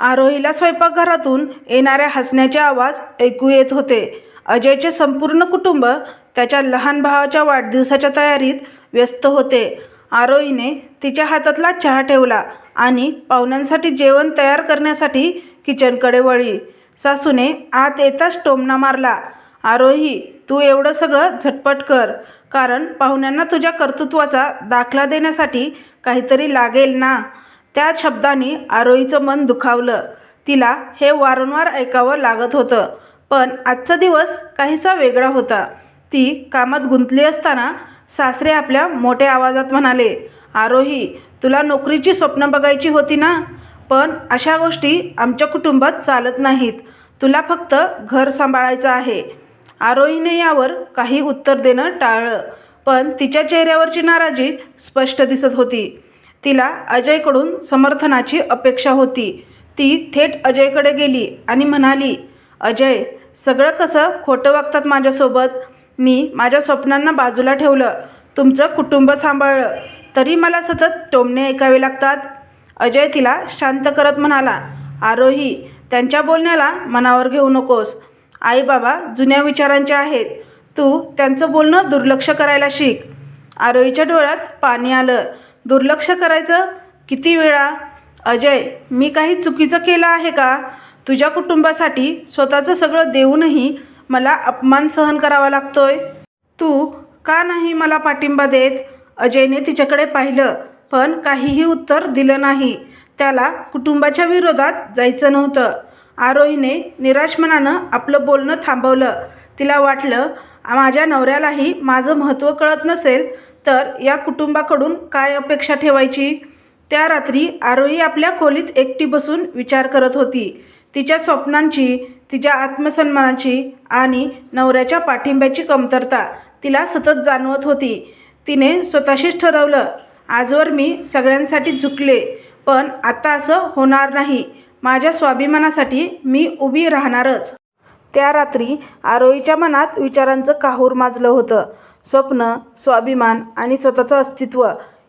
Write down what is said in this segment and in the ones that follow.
आरोहीला स्वयंपाकघरातून येणाऱ्या हसण्याचे आवाज ऐकू येत होते. अजयचे संपूर्ण कुटुंब त्याच्या लहान भावाच्या वाढदिवसाच्या तयारीत व्यस्त होते. आरोहीने तिच्या हातातला चहा ठेवला आणि पाहुण्यांसाठी जेवण तयार करण्यासाठी किचनकडे वळली. सासूने आत येताच टोमणा मारला आरोही तू एवढं सगळं झटपट कर कारण पाहुण्यांना तुझ्या कर्तृत्वाचा दाखला देण्यासाठी काहीतरी लागेल ना? त्या शब्दांनी आरोहीचं मन दुखावलं. तिला हे वारंवार ऐकावं लागत होतं पण आजचा दिवस काहीसा वेगळा होता. ती कामात गुंतली असताना सासरे आपल्या मोठ्या आवाजात म्हणाले आरोही तुला नोकरीची स्वप्न बघायची होती ना? पण अशा गोष्टी आमच्या कुटुंबात चालत नाहीत. तुला फक्त घर सांभाळायचं आहे. आरोहीने यावर काही उत्तर देणं टाळलं पण तिच्या चेहऱ्यावरची नाराजी स्पष्ट दिसत होती. तिला अजयकडून समर्थनाची अपेक्षा होती. ती थेट अजयकडे गेली आणि म्हणाली अजय सगळं कसं? खोटं वागतात माझ्यासोबत. मी माझ्या स्वप्नांना बाजूला ठेवलं. तुमचं कुटुंब सांभाळलं. तरी मला सतत टोमणे ऐकावे लागतात. अजय तिला शांत करत म्हणाला आरोही त्यांच्या बोलण्याला मनावर घेऊ नकोस. आई बाबा जुन्या विचारांचे आहेत. तू त्यांचं बोलणं दुर्लक्ष करायला शिक. आरोहीच्या डोळ्यात पाणी आलं. दुर्लक्ष करायचं? किती वेळा? अजय मी काही चुकीचं केलं आहे का? तुझ्या कुटुंबासाठी स्वतःचं सगळं देऊनही मला अपमान सहन करावा लागतोय. तू का नाही मला पाठिंबा देत? अजयने तिच्याकडे पाहिलं पण काहीही उत्तर दिलं नाही. त्याला कुटुंबाच्या विरोधात जायचं नव्हतं. आरोहीने निराश मनानं आपलं बोलणं थांबवलं. तिला वाटलं माझ्या नवऱ्यालाही माझं महत्त्व कळत नसेल तर या कुटुंबाकडून काय अपेक्षा ठेवायची? त्या रात्री आरोही आपल्या खोलीत एकटी बसून विचार करत होती. तिच्या स्वप्नांची तिच्या आत्मसन्मानाची आणि नवऱ्याच्या पाठिंब्याची कमतरता तिला सतत जाणवत होती. तिने स्वतःशीच ठरवलं आजवर मी सगळ्यांसाठी झुकले पण आता असं होणार नाही. माझ्या स्वाभिमानासाठी मी उभी राहणारच. त्या रात्री आरोहीच्या मनात विचारांचं काहूर माजलं होतं. स्वप्न स्वाभिमान आणि स्वतःचं अस्तित्व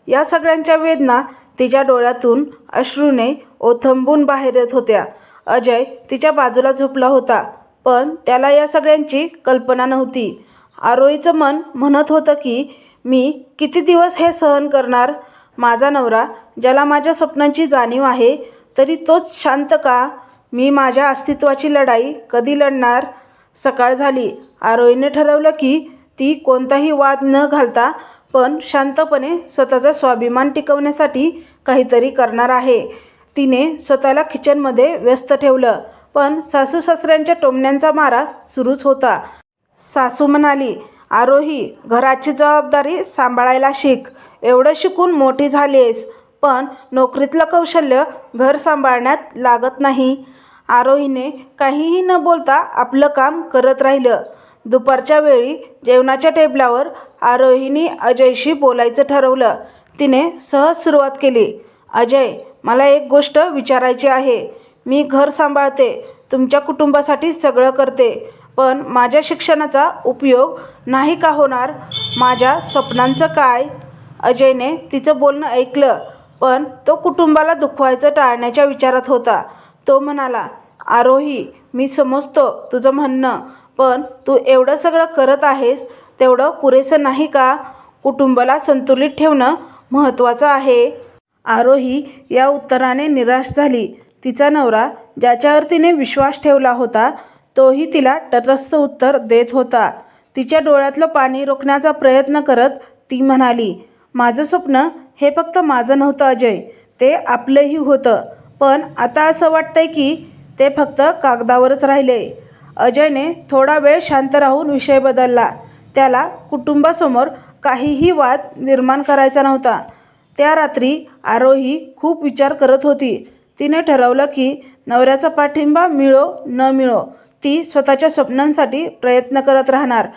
या सगळ्यांच्या वेदना तिच्या डोळ्यातून अश्रूने ओथंबून बाहेर येत होत्या. अजय तिच्या बाजूला झोपला होता पण त्याला या सगळ्यांची कल्पना नव्हती. आरोहीचं मन म्हणत होतं की मी किती दिवस हे सहन करणार? माझा नवरा ज्याला माझ्या स्वप्नांची जाणीव आहे तरी तोच शांत का? मी माझ्या अस्तित्वाची लढाई कधी लढणार? सकाळ झाली. आरोहीने ठरवलं की ती कोणताही वाद न घालता पण शांतपणे स्वतःचा स्वाभिमान टिकवण्यासाठी काहीतरी करणार आहे. तिने स्वतःला किचनमध्ये व्यस्त ठेवलं पण सासू सासऱ्यांच्या टोमण्यांचा मारा सुरूच होता. सासू म्हणाली आरोही घराची जबाबदारी सांभाळायला शिक. एवढं शिकून मोठी झालीस पण नोकरीतलं कौशल्य घर सांभाळण्यात लागत नाही. आरोहीने काहीही न बोलता आपलं काम करत राहिलं. दुपारच्या वेळी जेवणाच्या टेबलावर आरोहीने अजयशी बोलायचं ठरवलं. तिने सहज सुरुवात केली. अजय मला एक गोष्ट विचारायची आहे. मी घर सांभाळते. तुमच्या कुटुंबासाठी सगळं करते. पण माझ्या शिक्षणाचा उपयोग नाही का होणार? माझ्या स्वप्नांचं काय? अजयने तिचं बोलणं ऐकलं पण तो कुटुंबाला दुखवायचं टाळण्याच्या विचारात होता. तो म्हणाला आरोही मी समजतो तुझं म्हणणं. पण तू एवढं सगळं करत आहेस तेवढं पुरेसं नाही का? कुटुंबाला संतुलित ठेवणं महत्त्वाचं आहे. आरोही या उत्तराने निराश झाली. तिचा नवरा ज्याच्यावर तिने विश्वास ठेवला होता तोही तिला तटस्थ उत्तर देत होता. तिच्या डोळ्यातलं पाणी रोखण्याचा प्रयत्न करत ती म्हणाली माझं स्वप्न हे फक्त माझं नव्हतं अजय. ते आपलंही होतं. पण आता असं वाटतंय की ते फक्त कागदावरच राहिले. अजयने थोडा वेळ शांत राहून विषय बदलला. त्याला कुटुंबासमोर काहीही वाद निर्माण करायचा नव्हता. त्या रात्री आरोही खूप विचार करत होती. तिने ठरवलं की नवऱ्याचा पाठिंबा मिळो न मिळो ती स्वतःच्या स्वप्नांसाठी प्रयत्न करत राहणार.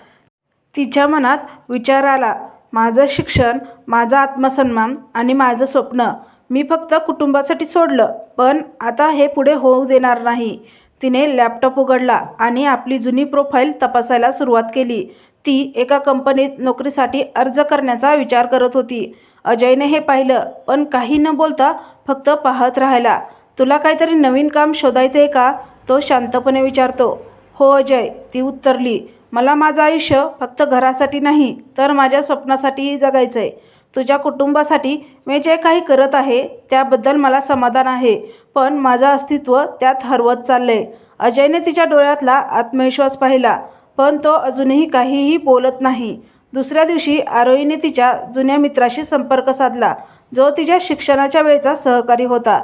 तिच्या मनात विचार आला माझं शिक्षण माझा आत्मसन्मान आणि माझं स्वप्न मी फक्त कुटुंबासाठी सोडलं पण आता हे पुढे होऊ देणार नाही. तिने लॅपटॉप उघडला आणि आपली जुनी प्रोफाईल तपासायला सुरुवात केली. ती एका कंपनीत नोकरीसाठी अर्ज करण्याचा विचार करत होती. अजयने हे पाहिलं पण काही न बोलता फक्त पाहत राहिला. तुला काहीतरी नवीन काम शोधायचं आहे का? तो शांतपणे विचारतो. हो अजय ती उत्तरली. मला माझं आयुष्य फक्त घरासाठी नाही तर माझ्या स्वप्नासाठीही जगायचं आहे तुझ्या कुटुंबासाठी मी जे काही करत आहे त्याबद्दल मला समाधान आहे. पण माझं अस्तित्व त्यात हरवत चाललं आहे अजयने तिच्या डोळ्यातला आत्मविश्वास पाहिला पण तो अजूनही काहीही बोलत नाही. दुसऱ्या दिवशी आरोहीने तिच्या जुन्या मित्राशी संपर्क साधला जो तिच्या शिक्षणाच्या वेळचा सहकारी होता.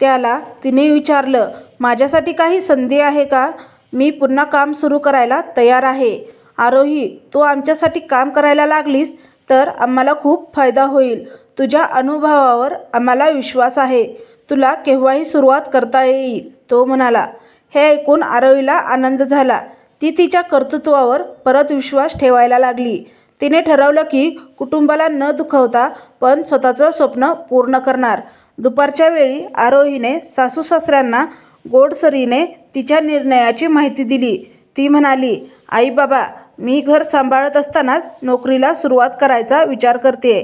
त्याला तिने विचारलं माझ्यासाठी काही संधी आहे का? मी पुन्हा काम सुरू करायला तयार आहे. आरोही तू आमच्यासाठी काम करायला लागलीस तर आम्हाला खूप फायदा होईल. तुझ्या अनुभवावर आम्हाला विश्वास आहे. तुला केव्हाही सुरुवात करता येईल. तो म्हणाला हे ऐकून आरोहीला आनंद झाला. ती तिच्या कर्तृत्वावर परत विश्वास ठेवायला लागली. तिने ठरवलं की कुटुंबाला न दुखवता पण स्वतःचं स्वप्न पूर्ण करणार. दुपारच्या वेळी आरोहीने सासू सासऱ्यांना गोडसरीने तिच्या निर्णयाची माहिती दिली. ती म्हणाली आई बाबा मी घर सांभाळत असतानाच नोकरीला सुरुवात करायचा विचार करते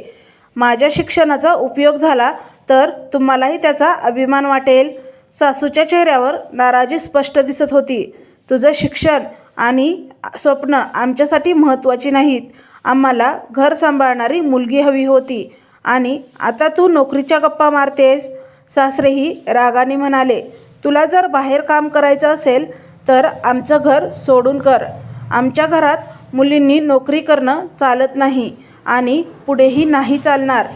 माझ्या शिक्षणाचा उपयोग झाला तर तुम्हालाही त्याचा अभिमान वाटेल. सासूच्या चेहऱ्यावर नाराजी स्पष्ट दिसत होती. तुझं शिक्षण आणि स्वप्न आमच्यासाठी महत्त्वाची नाहीत. आम्हाला घर सांभाळणारी मुलगी हवी होती. आणि आता तू नोकरीच्या गप्पा मारतेस. सासरेही रागाने म्हणाले तुला जर बाहेर काम करायचं असेल तर आमचं घर सोडून कर. आमच्या घरात मुलींनी नोकरी करणं चालत नाही आणि पुढेही नाही चालणार.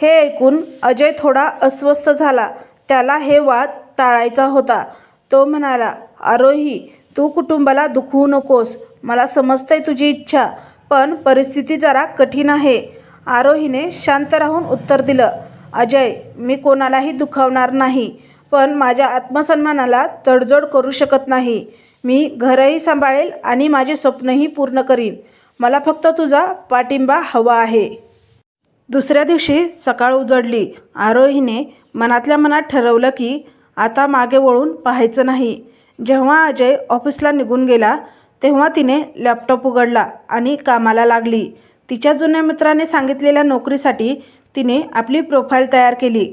हे ऐकून अजय थोडा अस्वस्थ झाला. त्याला हे वाद टाळायचा होता. तो म्हणाला आरोही तू कुटुंबाला दुखवू नकोस. मला समजतंय तुझी इच्छा पण परिस्थिती जरा कठीण आहे. आरोहीने शांत राहून उत्तर दिलं अजय मी कोणालाही दुखावणार नाही पण माझ्या आत्मसन्मानाला तडजोड करू शकत नाही. मी घरही सांभाळेल आणि माझे स्वप्नही पूर्ण करीन. मला फक्त तुझा पाठिंबा हवा आहे. दुसऱ्या दिवशी सकाळ उजडली. आरोहीने मनातल्या मनात ठरवलं की आता मागे वळून पाहायचं नाही. जेव्हा अजय ऑफिसला निघून गेला तेव्हा तिने लॅपटॉप उघडला आणि कामाला लागली. तिच्या जुन्या मित्राने सांगितलेल्या नोकरीसाठी तिने आपली प्रोफाईल तयार केली.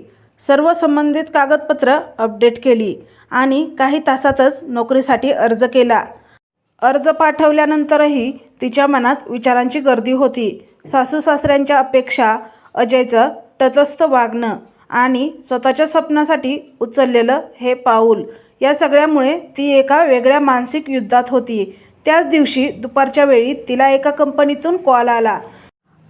सर्व संबंधित कागदपत्र अपडेट केली आणि काही तासातच नोकरीसाठी अर्ज केला. अर्ज पाठवल्यानंतरही तिच्या मनात विचारांची गर्दी होती. सासू सासऱ्यांच्या अपेक्षा अजयचं तटस्थ वागणं आणि स्वतःच्या स्वप्नासाठी उचललेलं हे पाऊल या सगळ्यामुळे ती एका वेगळ्या मानसिक युद्धात होती. त्याच दिवशी दुपारच्या वेळी तिला एका कंपनीतून कॉल आला.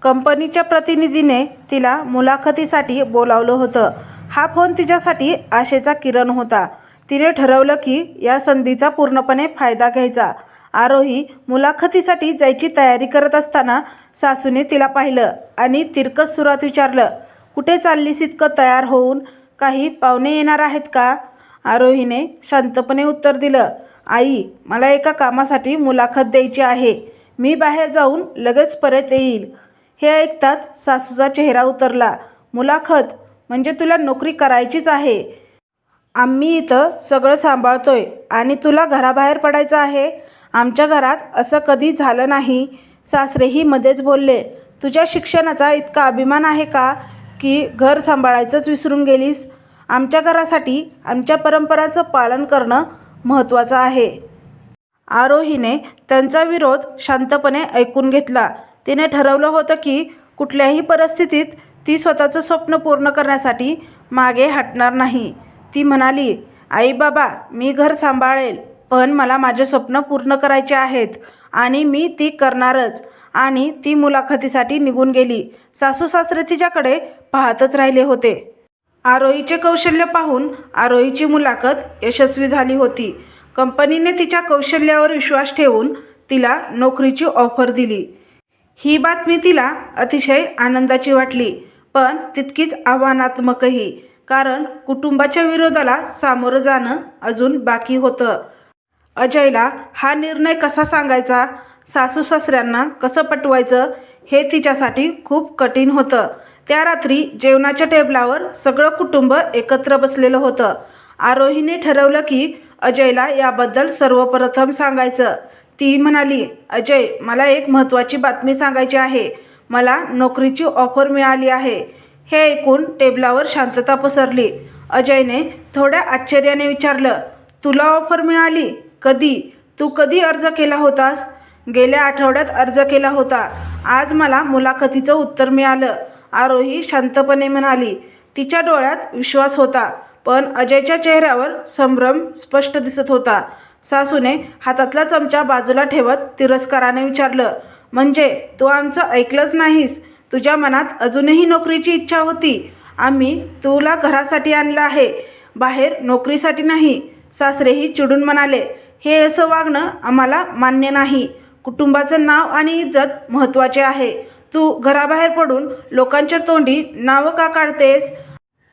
कंपनीच्या प्रतिनिधीने तिला मुलाखतीसाठी बोलावलं होतं. हा फोन तिच्यासाठी आशेचा किरण होता. तिने ठरवलं की या संधीचा पूर्णपणे फायदा घ्यायचा. आरोही मुलाखतीसाठी जायची तयारी करत असताना सासूने तिला पाहिलं आणि तिरकस सुरात विचारलं कुठे चाललीस इतकं तयार होऊन? काही पाहुणे येणार आहेत का? आरोहीने शांतपणे उत्तर दिलं आई मला एका कामासाठी मुलाखत द्यायची आहे. मी बाहेर जाऊन लगेच परत येईल. हे ऐकताच सासूचा चेहरा उतरला मुलाखत? म्हणजे तुला नोकरी करायचीच आहे. आम्ही इथं सगळं सांभाळतोय आणि तुला घराबाहेर पडायचं आहे? आमच्या घरात असं कधी झालं नाही. सासरेही मध्येच बोलले तुझ्या शिक्षणाचा इतका अभिमान आहे का की घर सांभाळायचंच विसरून गेलीस? आमच्या घरासाठी आमच्या परंपरांचं पालन करणं महत्त्वाचं आहे. आरोहीने त्यांचा विरोध शांतपणे ऐकून घेतला. तिने ठरवलं होतं की कुठल्याही परिस्थितीत ती स्वतःचं स्वप्न पूर्ण करण्यासाठी मागे हटणार नाही. ती म्हणाली आई बाबा मी घर सांभाळेल. पण मला माझे स्वप्न पूर्ण करायचे आहेत आणि मी ती करणारच. आणि ती मुलाखतीसाठी निघून गेली. सासू सासरे तिच्याकडे पाहतच राहिले होते. आरोहीचे कौशल्य पाहून आरोहीची मुलाखत यशस्वी झाली होती. कंपनीने तिच्या कौशल्यावर विश्वास ठेवून तिला नोकरीची ऑफर दिली. ही बातमी तिला अतिशय आनंदाची वाटली पण तितकीच आव्हानात्मकही कारण कुटुंबाच्या विरोधाला सामोरं जाणं अजून बाकी होतं. अजयला हा निर्णय कसा सांगायचा? सासू सासऱ्यांना कसं पटवायचं? हे तिच्यासाठी खूप कठीण होतं. त्या रात्री जेवणाच्या टेबलावर सगळं कुटुंब एकत्र बसलेलं होतं. आरोहीने ठरवलं की अजयला याबद्दल सर्वप्रथम सांगायचं. ती म्हणाली अजय मला एक महत्त्वाची बातमी सांगायची आहे. मला नोकरीची ऑफर मिळाली आहे. हे ऐकून टेबलावर शांतता पसरली. अजयने थोड्या आश्चर्याने विचारलं तुला ऑफर मिळाली? कधी? तू कधी अर्ज केला होतास? गेल्या आठवड्यात अर्ज केला होता. आज मला मुलाखतीचं उत्तर मिळालं. आरोही शांतपणे म्हणाली तिच्या डोळ्यात विश्वास होता पण अजयच्या चेहऱ्यावर संभ्रम स्पष्ट दिसत होता. सासूने हातातला चमचा बाजूला ठेवत तिरस्काराने विचारलं म्हणजे तू आमचं ऐकलंच नाहीस? तुझ्या मनात अजूनही नोकरीची इच्छा होती? आम्ही तुला घरासाठी आणलं आहे बाहेर नोकरीसाठी नाही. सासरेही चिडून म्हणाले हे असं वागणं आम्हाला मान्य नाही. कुटुंबाचं नाव आणि इज्जत महत्त्वाचे आहे. तू घराबाहेर पडून लोकांच्या तोंडी नावं का काढतेस?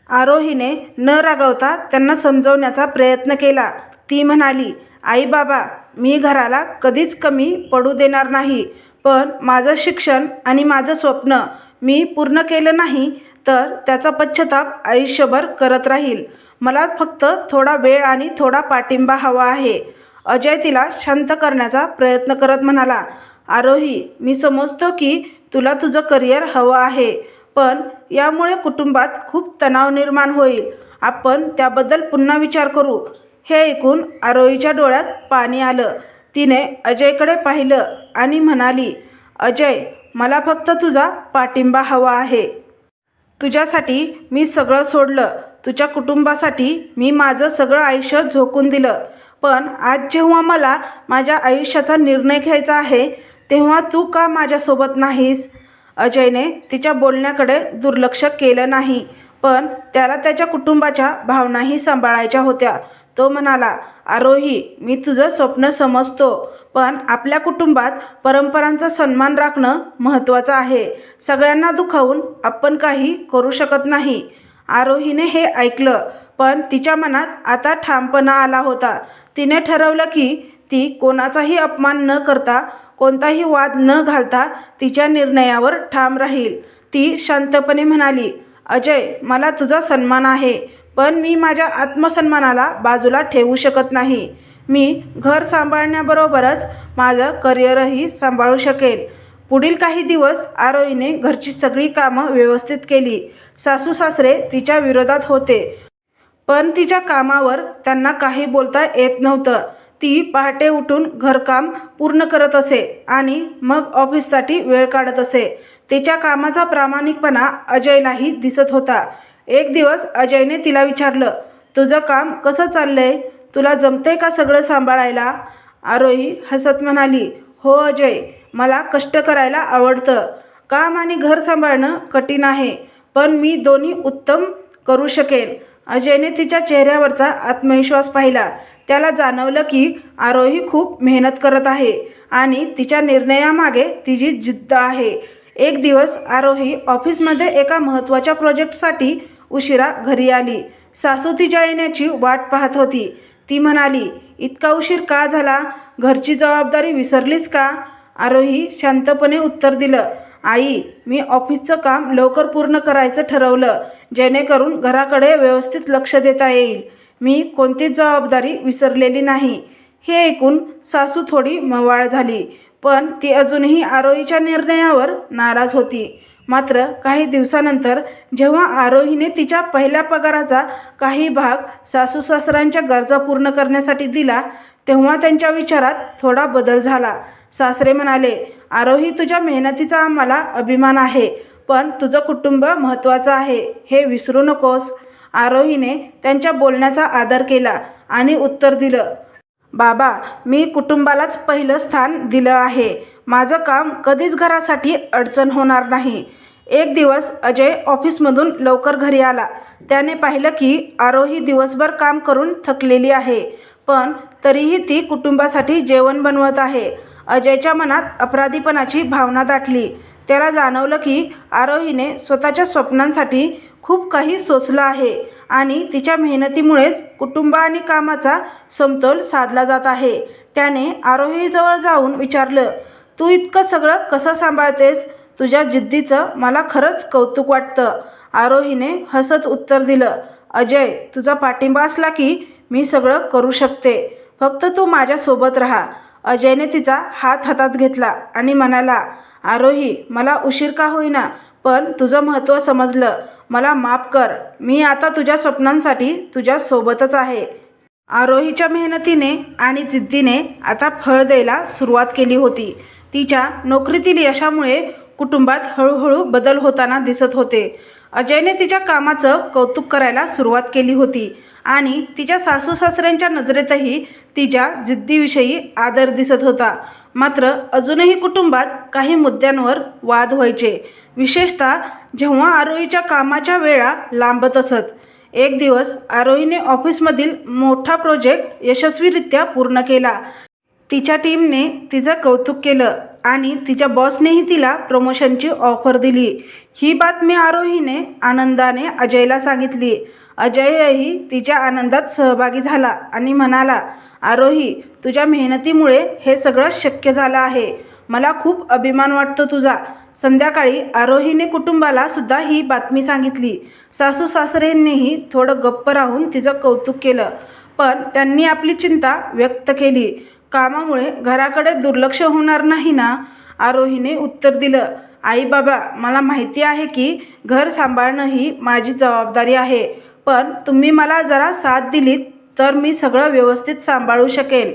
आरोहीने न रागवता त्यांना समजवण्याचा प्रयत्न केला. ती म्हणाली आई बाबा मी घराला कधीच कमी पडू देणार नाही. पण माझं शिक्षण आणि माझं स्वप्न मी पूर्ण केलं नाही तर त्याचा पश्चाताप आयुष्यभर करत राहील. मला फक्त थोडा वेळ आणि थोडा पाठिंबा हवा आहे. अजय तिला शांत करण्याचा प्रयत्न करत म्हणाला आरोही मी समजतो की तुला तुझं करिअर हवं आहे पण यामुळे कुटुंबात खूप तणाव निर्माण होईल. आपण त्याबद्दल पुन्हा विचार करू. हे ऐकून आरोहीच्या डोळ्यात पाणी आलं. तिने अजयकडे पाहिलं आणि म्हणाली अजय मला फक्त तुझा पाठिंबा हवा आहे. तुझ्यासाठी मी सगळं सोडलं. तुझ्या कुटुंबासाठी मी माझं सगळं आयुष्य झोकून दिलं. पण आज जेव्हा मला माझ्या आयुष्याचा निर्णय घ्यायचा आहे तेव्हा तू का माझ्यासोबत नाहीस? अजयने तिच्या बोलण्याकडे दुर्लक्ष केलं नाही पण त्याला त्याच्या कुटुंबाच्या भावनाही सांभाळायच्या होत्या. तो म्हणाला आरोही मी तुझं स्वप्न समजतो पण आपल्या कुटुंबात परंपरांचा सन्मान राखणं महत्त्वाचं आहे. सगळ्यांना दुखावून आपण काही करू शकत नाही. आरोहीने हे ऐकलं. पण तिच्या मनात आता ठामपणा आला होता. तिने ठरवलं की ती कोणाचाही अपमान न करता कोणताही वाद न घालता तिच्या निर्णयावर ठाम राहील. ती शांतपणे म्हणाली अजय मला तुझा सन्मान आहे पण मी माझ्या आत्मसन्मानाला बाजूला ठेवू शकत नाही. मी घर सांभाळण्याबरोबरच माझं करिअरही सांभाळू शकेल. पुढील काही दिवस आरोहीने घरची सगळी कामं व्यवस्थित केली. सासू सासरे तिच्या विरोधात होते. पण तिच्या कामावर त्यांना काही बोलता येत नव्हतं. ती पहाटे उठून घरकाम पूर्ण करत असे आणि मग ऑफिससाठी वेळ काढत असे. तिच्या कामाचा प्रामाणिकपणा अजयलाही दिसत होता. एक दिवस अजयने तिला विचारलं तुझं काम कसं चाललंय? तुला जमतंय का सगळं सांभाळायला? आरोही हसत म्हणाली हो अजय मला कष्ट करायला आवडतं. काम आणि घर सांभाळणं कठीण आहे पण मी दोन्ही उत्तम करू शकेन. अजयने तिच्या चेहऱ्यावरचा आत्मविश्वास पाहिला. त्याला जाणवलं की आरोही खूप मेहनत करत आहे आणि तिच्या निर्णयामागे तिची जिद्द आहे. एक दिवस आरोही ऑफिसमध्ये एका महत्त्वाच्या प्रोजेक्टसाठी उशिरा घरी आली. सासू तिच्या येण्याची वाट पाहत होती. ती म्हणाली इतका उशीर का झाला? घरची जबाबदारी विसरलीस का? आरोही शांतपणे उत्तर दिलं आई मी ऑफिसचं काम लवकर पूर्ण करायचं ठरवलं जेणेकरून घराकडे व्यवस्थित लक्ष देता येईल. मी कोणतीच जबाबदारी विसरलेली नाही. हे ऐकून सासू थोडी मवाळ झाली पण ती अजूनही आरोहीच्या निर्णयावर नाराज होती. मात्र काही दिवसानंतर जेव्हा आरोहीने तिच्या पहिल्या पगाराचा काही भाग सासू सासऱ्यांच्या गरजा पूर्ण करण्यासाठी दिला तेव्हा त्यांच्या विचारात थोडा बदल झाला. सासरे म्हणाले आरोही तुझ्या मेहनतीचा आम्हाला अभिमान आहे पण तुझं कुटुंब महत्त्वाचं आहे हे विसरू नकोस. आरोहीने त्यांच्या बोलण्याचा आदर केला आणि उत्तर दिलं बाबा मी कुटुंबालाच पहिलं स्थान दिलं आहे. माझं काम कधीच घरासाठी अडचण होणार नाही. एक दिवस अजय ऑफिसमधून लवकर घरी आला. त्याने पाहिलं की आरोही दिवसभर काम करून थकलेली आहे पण तरीही ती कुटुंबासाठी जेवण बनवत आहे. अजयच्या मनात अपराधीपणाची भावना दाटली. त्याला जाणवलं की आरोहीने स्वतःच्या स्वप्नांसाठी खूप काही सोसलं आहे आणि तिच्या मेहनतीमुळेच कुटुंब आणि कामाचा समतोल साधला जात आहे. त्याने आरोहीजवळ जाऊन विचारलं तू इतकं सगळं कसं सांभाळतेस? तुझ्या जिद्दीचं मला खरंच कौतुक वाटतं. आरोहीने हसत उत्तर दिलं अजय तुझा पाठिंबा असला की मी सगळं करू शकते. फक्त तू माझ्यासोबत राहा. अजयने तिचा हात हातात घेतला आणि म्हणाला आरोही मला उशीर का होईना? पण तुझं महत्त्व समजलं. मला माफ कर. मी आता तुझ्या स्वप्नांसाठी तुझ्यासोबतच आहे. आरोहीच्या मेहनतीने आणि जिद्दीने आता फळ द्यायला सुरुवात केली होती. तिच्या नोकरीतील यशामुळे कुटुंबात हळूहळू बदल होताना दिसत होते. अजयने तिच्या कामाचं कौतुक करायला सुरुवात केली होती. आणि तिच्या सासू सासऱ्यांच्या नजरेतही तिच्या जिद्दीविषयी आदर दिसत होता. मात्र अजूनही कुटुंबात काही मुद्द्यांवर वाद व्हायचे. विशेषतः जेव्हा आरोहीच्या कामाच्या वेळा लांबत असत. एक दिवस आरोहीने ऑफिसमधील मोठा प्रोजेक्ट यशस्वीरित्या पूर्ण केला. तिच्या टीमने तिचं कौतुक केलं. आणि तिच्या बॉसनेही तिला प्रमोशनची ऑफर दिली. ही बातमी आरोहीने आनंदाने अजयला सांगितली. अजयही तिच्या आनंदात सहभागी झाला आणि म्हणाला आरोही तुझ्या मेहनतीमुळे हे सगळं शक्य झालं आहे. मला खूप अभिमान वाटतो तुझा. संध्याकाळी आरोहीने कुटुंबाला सुद्धा ही बातमी सांगितली. सासू सासरेंनीही थोडं गप्प राहून तिचं कौतुक केलं पण त्यांनी आपली चिंता व्यक्त केली. कामामुळे घराकडे दुर्लक्ष होणार नाही ना? आरोहीने उत्तर दिलं आई बाबा मला माहिती आहे की घर सांभाळणं ही माझी जबाबदारी आहे पण तुम्ही मला जरा साथ दिलीत तर मी सगळं व्यवस्थित सांभाळू शकेन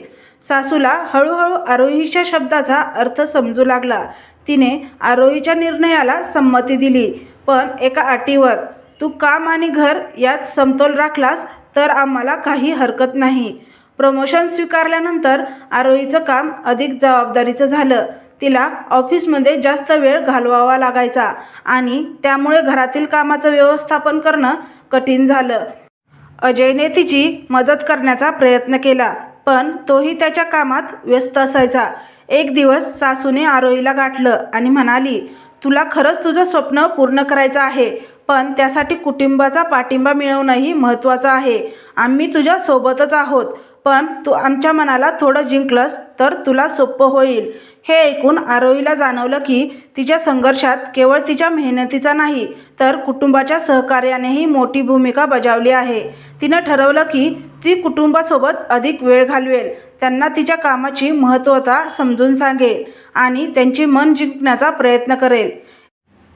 सासूला हळूहळू आरोहीच्या शब्दाचा अर्थ समजू लागला. तिने आरोहीच्या निर्णयाला संमती दिली पण एका अटीवर तू काम आणि घर यात समतोल राखलास तर आम्हाला काही हरकत नाही. प्रमोशन स्वीकारल्यानंतर आरोहीचं काम अधिक जबाबदारीचं झालं. तिला ऑफिसमध्ये जास्त वेळ घालवावा लागायचा आणि त्यामुळे घरातील कामाचं व्यवस्थापन करणं कठीण झालं. अजयने तिची मदत करण्याचा प्रयत्न केला पण तोही त्याच्या कामात व्यस्त असायचा. एक दिवस सासूने आरोहीला गाठलं आणि म्हणाली तुला खरंच तुझं स्वप्न पूर्ण करायचं आहे पण त्यासाठी कुटुंबाचा पाठिंबा मिळवणंही महत्त्वाचं आहे. आम्ही तुझ्या सोबतच आहोत. पण तू आमच्या मनाला थोडं जिंकलंस तर तुला सोपं होईल. हे ऐकून आरोहीला जाणवलं की तिच्या संघर्षात केवळ तिच्या मेहनतीचा नाही तर कुटुंबाच्या सहकार्यानेही मोठी भूमिका बजावली आहे. तिनं ठरवलं की ती कुटुंबासोबत अधिक वेळ घालवेल त्यांना तिच्या कामाची महत्त्वता समजून सांगेल आणि त्यांची मन जिंकण्याचा प्रयत्न करेल.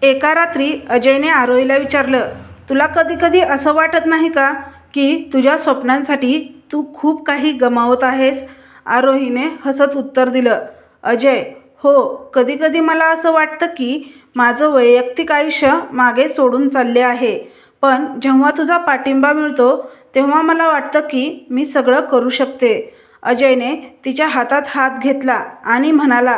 एका रात्री अजयने आरोहीला विचारलं तुला कधी कधी असं वाटत नाही का की तुझ्या स्वप्नांसाठी तू खूप काही गमावत आहेस? आरोहीने हसत उत्तर दिलं. अजय हो कधीकधी मला असं वाटतं की माझं वैयक्तिक आयुष्य मागे सोडून चालले आहे. पण जेव्हा तुझा पाठिंबा मिळतो तेव्हा मला वाटतं की मी सगळं करू शकते. अजयने तिच्या हातात हात घेतला आणि म्हणाला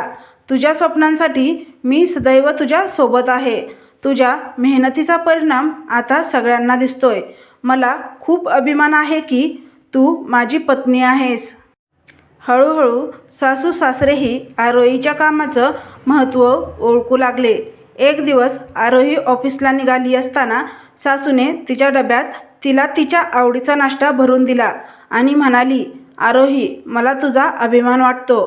तुझ्या स्वप्नांसाठी मी सदैव तुझ्या सोबत आहे. तुझ्या मेहनतीचा परिणाम आता सगळ्यांना दिसतोय. मला खूप अभिमान आहे की तू माझी पत्नी आहेस. हळूहळू सासू सासरेही आरोहीच्या कामाचं महत्त्व ओळखू लागले. एक दिवस आरोही ऑफिसला निघाली असताना सासूने तिच्या डब्यात तिला तिच्या आवडीचा नाश्ता भरून दिला आणि म्हणाली आरोही मला तुझा अभिमान वाटतो.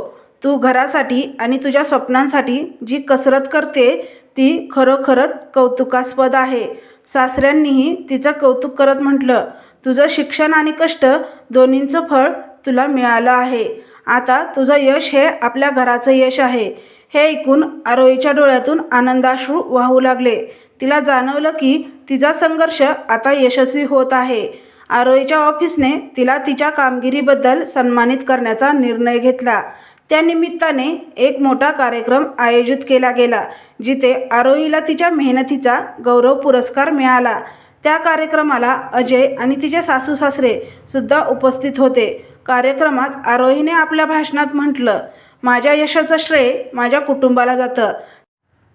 तू घरासाठी आणि तुझ्या स्वप्नांसाठी जी कसरत करते ती खरोखरच कौतुकास्पद आहे. सासऱ्यांनीही तिचं कौतुक करत म्हटलं तुझं शिक्षण आणि कष्ट दोन्हींचं फळ तुला मिळालं आहे. आता तुझं यश हे आपल्या घराचं यश आहे. हे ऐकून आरोईच्या डोळ्यातून आनंदाश्रू वाहू लागले. तिला जाणवलं की तिचा संघर्ष आता यशस्वी होत आहे. आरोईच्या ऑफिसने तिला तिच्या कामगिरीबद्दल सन्मानित करण्याचा निर्णय घेतला. त्यानिमित्ताने एक मोठा कार्यक्रम आयोजित केला गेला जिथे आरोईला तिच्या मेहनतीचा गौरव पुरस्कार मिळाला. त्या कार्यक्रमाला अजय आणि तिचे सासू सासरे सुद्धा उपस्थित होते. कार्यक्रमात आरोहीने आपल्या भाषणात म्हटलं माझ्या यशाचं श्रेय माझ्या कुटुंबाला जातं.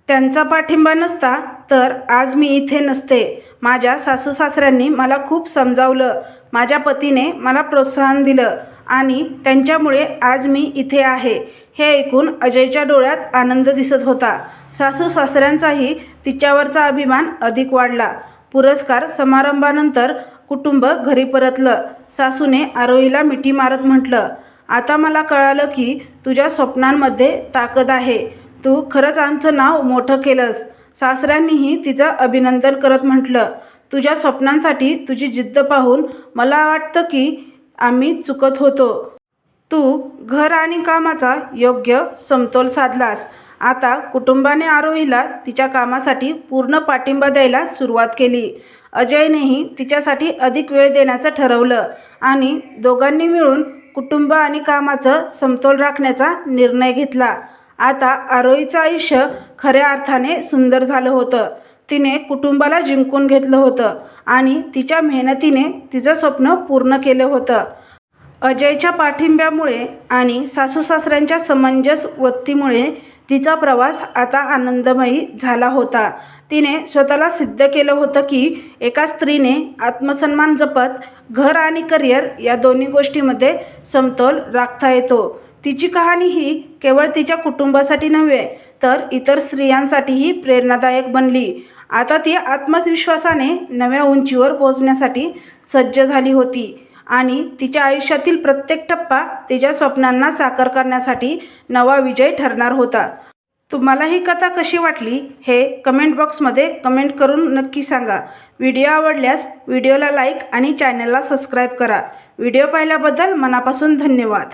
त्यांचा पाठिंबा नसता तर आज मी इथे नसते. माझ्या सासू सासऱ्यांनी मला खूप समजावलं. माझ्या पतीने मला प्रोत्साहन दिलं आणि त्यांच्यामुळे आज मी इथे आहे. हे ऐकून अजयच्या डोळ्यात आनंद दिसत होता. सासू सासऱ्यांचाही तिच्यावरचा अभिमान अधिक वाढला. पुरस्कार समारंभानंतर कुटुंब घरी परतलं. सासूने आरोहीला मिठी मारत म्हटलं आता मला कळालं की तुझ्या स्वप्नांमध्ये ताकद आहे. तू खरंच आमचं नाव मोठं केलंस. सासऱ्यांनीही तिचं अभिनंदन करत म्हटलं तुझ्या स्वप्नांसाठी तुझी जिद्द पाहून मला वाटतं की आम्ही चुकत होतो. तू घर आणि कामाचा योग्य समतोल साधलास. आता कुटुंबाने आरोहीला तिच्या कामासाठी पूर्ण पाठिंबा द्यायला सुरुवात केली. अजयनेही तिच्यासाठी अधिक वेळ देण्याचं ठरवलं आणि दोघांनी मिळून कुटुंब आणि कामाचं समतोल राखण्याचा निर्णय घेतला. आता आरोहीचं आयुष्य खऱ्या अर्थाने सुंदर झालं होतं. तिने कुटुंबाला जिंकून घेतलं होतं आणि तिच्या मेहनतीने तिचं स्वप्न पूर्ण केलं होतं. अजयच्या पाठिंब्यामुळे आणि सासू सासऱ्यांच्या समंजस वृत्तीमुळे तिचा प्रवास आता आनंदमयी झाला होता. तिने स्वतःला सिद्ध केलं होतं की एका स्त्रीने आत्मसन्मान जपत घर आणि करिअर या दोन्ही गोष्टीमध्ये समतोल राखता येतो. तिची कहाणी ही केवळ तिच्या कुटुंबासाठी नव्हे तर इतर स्त्रियांसाठीही प्रेरणादायक बनली. आता ती आत्मविश्वासाने नव्या उंचीवर पोहोचण्यासाठी सज्ज झाली होती. आणि तिच्या आयुष्यातील प्रत्येक टप्पा तिच्या स्वप्नांना साकार करण्यासाठी नवा विजय ठरणार होता. तुम्हाला ही कथा कशी वाटली हे कमेंट बॉक्समध्ये कमेंट करून नक्की सांगा. व्हिडिओ आवडल्यास व्हिडिओला लाईक आणि चॅनलला सबस्क्राईब करा. व्हिडिओ पाहिल्याबद्दल मनापासून धन्यवाद.